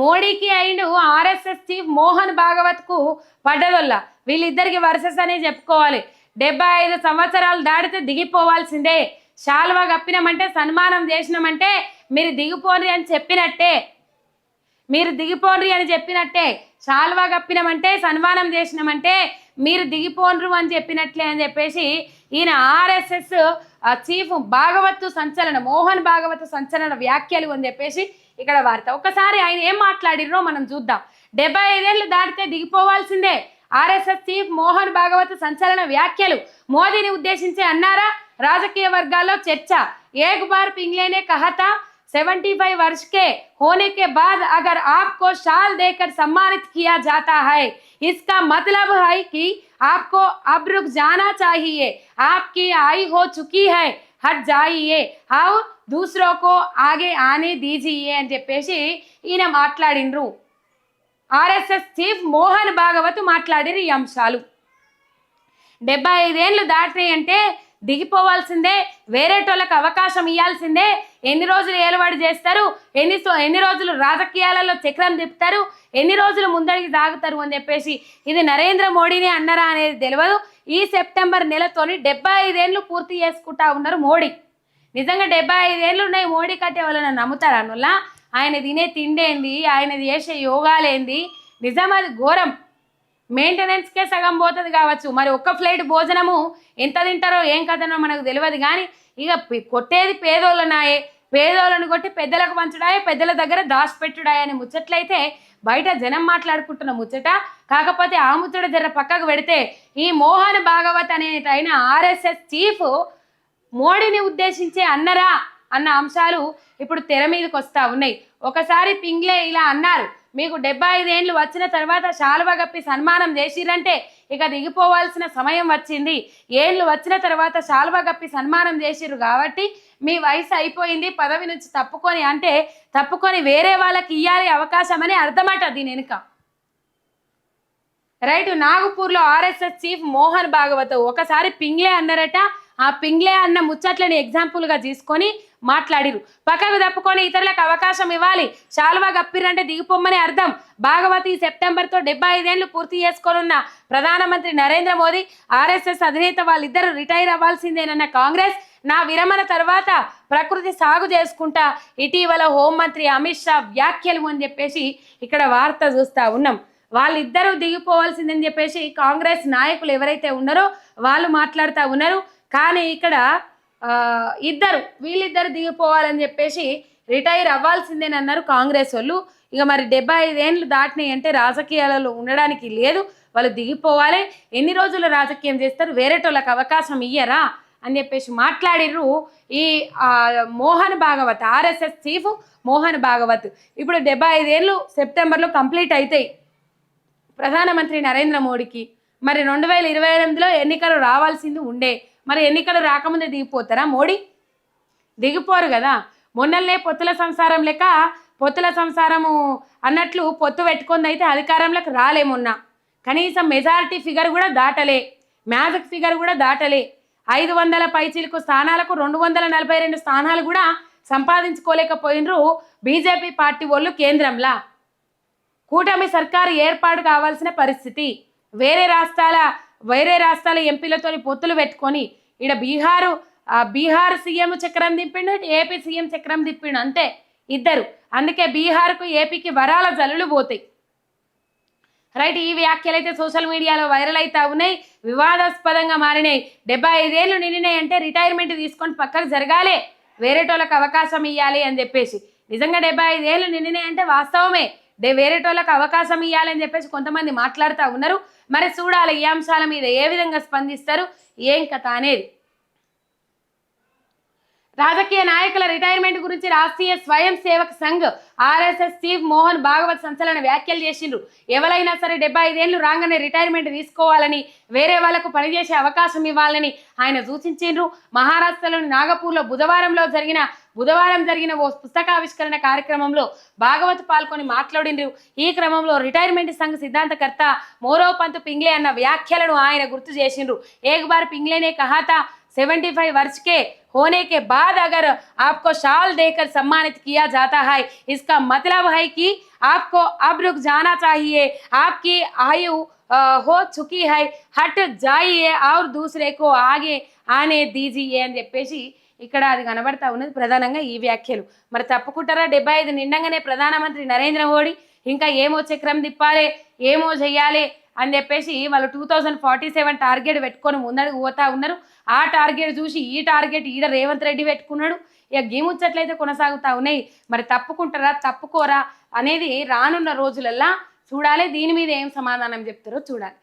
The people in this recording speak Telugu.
మోడీకి అయిన ఆర్ఎస్ఎస్ చీఫ్ మోహన్ భాగవత్కు పడ్డదొల్ల. వీళ్ళిద్దరికి వర్సెస్ అనే చెప్పుకోవాలి. డెబ్బై ఐదు సంవత్సరాలు దాటితే దిగిపోవాల్సిందే. శాల్వా కప్పినామంటే సన్మానం చేసినామంటే మీరు దిగిపోండి అని చెప్పినట్టే. మీరు దిగిపోండ్రి అని చెప్పినట్టే. శాల్వా కప్పినామంటే సన్మానం చేసినామంటే మీరు దిగిపోండ్రు అని చెప్పినట్లే అని చెప్పేసి ఈయన ఆర్ఎస్ఎస్ చీఫ్ భాగవత్ సంచలన మోహన్ భాగవత్ సంచలన వ్యాఖ్యలు అని చెప్పేసి ఇక్కడ వార్త ఒకసారి ఆయన ఏం మాట్లాడిర్రో మనం చూద్దాం డెబ్బై ఐదేళ్ళు దాటితే దిగిపోవాల్సిందే ఆర్ఎస్ఎస్ చీఫ్ మోహన్ భాగవత్ సంచలన వ్యాఖ్యలు మోదీని ఉద్దేశించి అన్నారా రాజకీయ వర్గాల్లో చర్చ ఏక్ బార్ పింగ్లేనే కహతా सेवेंटी फाइव वर्ष के होने के बाद अगर आपको शाल देकर सम्मानित किया जाता है इसका मतलब है कि आपको अब रुक जाना चाहिए आपकी आई हो चुकी है హట్ జాయియే. హావ్ దూసరోకో ఆగే ఆనే దీజియే అని చెప్పేసి ఈయన మాట్లాడిండ్రు. ఆర్ఎస్ఎస్ చీఫ్ మోహన్ భాగవత్ మాట్లాడిన ఈ అంశాలు. డెబ్బై ఐదేళ్ళు దాటినాయి అంటే దిగిపోవాల్సిందే వేరేటోళ్ళకి అవకాశం ఇవ్వాల్సిందే ఎన్ని రోజులు ఏలుబడి చేస్తారు? ఎన్ని ఎన్ని రోజులు రాజకీయాలలో చక్రం తిప్పుతారు? ఎన్ని రోజులు ముందడికి సాగుతారు అని చెప్పేసి ఇది నరేంద్ర మోడీని అన్నారా అనేది తెలియదు ఈ సెప్టెంబర్ నెలతోని డెబ్బై ఐదేళ్ళు పూర్తి చేసుకుంటా ఉన్నారు మోడీ. నిజంగా డెబ్బై ఐదేళ్ళు ఉన్నాయి మోడీ కట్టే వాళ్ళని నమ్ముతారు అన్నుల్లా ఆయన తినే తిండేంది ఆయన చేసే యోగాలేంది? నిజం అది ఘోరం. మెయింటెనెన్స్కే సగం పోతుంది కావచ్చు. మరి ఒక్క ఫ్లైట్ భోజనము ఎంత తింటారో ఏం కథనో మనకు తెలియదు కానీ ఇక కొట్టేది పేదోళ్ళనాయే. పేదోళ్ళను కొట్టి పెద్దలకు పంచడాయే పెద్దల దగ్గర దాచిపెట్టుడాయే అని ముచ్చట్లయితే బయట జనం మాట్లాడుకుంటున్న ముచ్చట. కాకపోతే ఆ ముచ్చట జర పక్కకు పెడితే ఈ మోహన్ భాగవత్ అనే ఆయన ఆర్ఎస్ఎస్ చీఫ్ మోడీని ఉద్దేశించే అన్నరా అన్న అంశాలు ఇప్పుడు తెర మీదకి వస్తా ఉన్నాయి. ఒకసారి పింగ్లే ఇలా అన్నారు. మీకు డెబ్బై ఐదేండ్లు వచ్చిన తర్వాత శాలువ గప్పి సన్మానం చేసిరంటే ఇక దిగిపోవాల్సిన సమయం వచ్చింది. ఏళ్ళు వచ్చిన తర్వాత శాలువ గప్పి సన్మానం చేసిరు కాబట్టి మీ వయసు అయిపోయింది పదవి నుంచి తప్పుకొని అంటే తప్పుకొని వేరే వాళ్ళకి ఇయ్యాలి అవకాశం అని అర్థమట దీని వెనుక. రైట్ నాగపూర్లో ఆర్ఎస్ఎస్ చీఫ్ మోహన్ భాగవత్ ఒకసారి పింగ్లే అన్నారట ఆ పింగ్లే అన్న ముచ్చట్లని ఎగ్జాంపుల్గా తీసుకొని మాట్లాడిరు. పక్కకు తప్పుకొని ఇతరులకు అవకాశం ఇవ్వాలి. శాలువా గప్పిరంటే దిగిపోమ్మని అర్థం. భాగవతి సెప్టెంబర్తో డెబ్బై ఐదేళ్ళు పూర్తి చేసుకోనున్న ప్రధానమంత్రి నరేంద్ర మోదీ ఆర్ఎస్ఎస్ అధినేత వాళ్ళిద్దరూ రిటైర్ అవ్వాల్సిందేనన్న కాంగ్రెస్ నా విరమణ తర్వాత ప్రకృతి సాగు చేసుకుంటా. ఇటీవల హోంమంత్రి అమిత్ షా వ్యాఖ్యలు అని చెప్పేసి ఇక్కడ వార్త చూస్తా ఉన్నాం. వాళ్ళిద్దరూ దిగిపోవాల్సిందని చెప్పేసి కాంగ్రెస్ నాయకులు ఎవరైతే ఉన్నారో వాళ్ళు మాట్లాడుతూ ఉన్నారు. కానీ ఇక్కడ ఇద్దరు వీళ్ళిద్దరు దిగిపోవాలని చెప్పేసి రిటైర్ అవ్వాల్సిందేని అన్నారు కాంగ్రెస్ వాళ్ళు. ఇక మరి డెబ్బై ఐదేళ్ళు దాటినాయి అంటే రాజకీయాలలో ఉండడానికి లేదు. వాళ్ళు దిగిపోవాలి. ఎన్ని రోజులు రాజకీయం చేస్తారు? వేరేటోళ్ళకి అవకాశం ఇయ్యరా? అని చెప్పేసి మాట్లాడిర్రు ఈ మోహన్ భాగవత్ ఆర్ఎస్ఎస్ చీఫ్ మోహన్ భాగవత్. ఇప్పుడు డెబ్బై ఐదేళ్ళు సెప్టెంబర్లో కంప్లీట్ అవుతాయి ప్రధానమంత్రి నరేంద్ర మోడీకి. మరి రెండు వేల ఇరవై ఎనిమిదిలో ఎన్నికలు రావాల్సింది ఉండే. మరి ఎన్నికలు రాకముందే దిగిపోతారా మోడీ? దిగిపోరు కదా. మొన్నల్నే పొత్తుల సంసారం లెక్క పొత్తుల సంసారము అన్నట్లు పొత్తు పెట్టుకుంది అయితే అధికారంలోకి రాలే మొన్న. కనీసం మెజారిటీ ఫిగర్ కూడా దాటలే. మ్యాజిక్ ఫిగర్ కూడా దాటలే. ఐదు వందల పైచీలకు స్థానాలకు రెండు వందల నలభై రెండు స్థానాలు కూడా సంపాదించుకోలేకపోయినరు బీజేపీ పార్టీ వాళ్ళు కేంద్రంలా. కూటమి సర్కారు ఏర్పాటు కావాల్సిన పరిస్థితి. వేరే రాష్ట్రాల వేరే రాష్ట్రాల ఎంపీలతోని పొత్తులు పెట్టుకొని ఈడ బీహారు బీహార్ సీఎం చక్రం తిప్పిండు ఏపీ సీఎం చక్రం తిప్పిండు అంతే. ఇద్దరు. అందుకే బీహార్కు ఏపీకి వరాల జల్లులు పోతాయి. రైట్ ఈ వ్యాఖ్యలు అయితే సోషల్ మీడియాలో వైరల్ అవుతా ఉన్నాయి. వివాదాస్పదంగా మారినాయి. డెబ్బై ఐదేళ్ళు నిండినాయి అంటే రిటైర్మెంట్ తీసుకొని పక్కకు జరగాలి. వేరేటోళ్ళకి అవకాశం ఇవ్వాలి అని చెప్పేసి. నిజంగా డెబ్బై ఐదేళ్ళు నిండినాయి అంటే వాస్తవమే. డే వేరేటోళ్ళకి అవకాశం ఇవ్వాలని చెప్పేసి కొంతమంది మాట్లాడుతూ ఉన్నారు. మరి చూడాలి ఈ అంశాల మీద ఏ విధంగా స్పందిస్తారు ఏం కథ అనేది. రాజకీయ నాయకుల రిటైర్మెంట్ గురించి రాష్ట్రీయ స్వయం సేవక్ సంఘ్ ఆర్ఎస్ఎస్ చీఫ్ మోహన్ భాగవత్ సంచలన వ్యాఖ్యలు చేసిండ్రు. ఎవరైనా సరే డెబ్బై ఐదేళ్ళు రాగానే రిటైర్మెంట్ తీసుకోవాలని వేరే వాళ్ళకు పనిచేసే అవకాశం ఇవ్వాలని ఆయన సూచించిండ్రు. మహారాష్ట్రలోని నాగపూర్లో బుధవారంలో జరిగిన బుధవారం జరిగిన ఓ పుస్తకావిష్కరణ కార్యక్రమంలో భాగవత్ పాల్గొని మాట్లాడిండ్రు. ఈ క్రమంలో రిటైర్మెంట్ సంఘ్ సిద్ధాంతకర్త మోరో పంత్ పింగ్లే అన్న వ్యాఖ్యలను ఆయన గుర్తు చేసిండ్రు. ఏక్ బార్ పింగ్లేనే కహాతా सेवेंटी फाइव वर्ष के होने के बाद अगर आपको शाल देकर सम्मानित किया जाता है इसका मतलब है कि आपको अब रुक जाना चाहिए आपकी आयु अ, हो चुकी है हट जाइए और दूसरे को आगे ఆనే దీజియే అని చెప్పేసి ఇక్కడ అది కనబడతా ఉన్నది ప్రధానంగా ఈ వ్యాఖ్యలు మరి తప్పుకుంటారా డెబ్బై ఐదు నిండంగానే ప్రధానమంత్రి నరేంద్ర మోడీ ఇంకా ఏమో చక్రం తిప్పాలి ఏమో చెయ్యాలి అని చెప్పేసి వాళ్ళు two thousand forty seven target పెట్టుకొని ముందడుగు పోతా ఉన్నారు. ఆ టార్గెట్ చూసి ఈ టార్గెట్ ఈడ రేవంత్ రెడ్డి పెట్టుకున్నాడు. ఇక గీముచ్చట్లయితే కొనసాగుతా ఉన్నాయి. మరి తప్పుకుంటారా తప్పుకోరా అనేది రానున్న రోజులల్లా చూడాలి. దీని మీద ఏం సమాధానం చెప్తారో చూడాలి.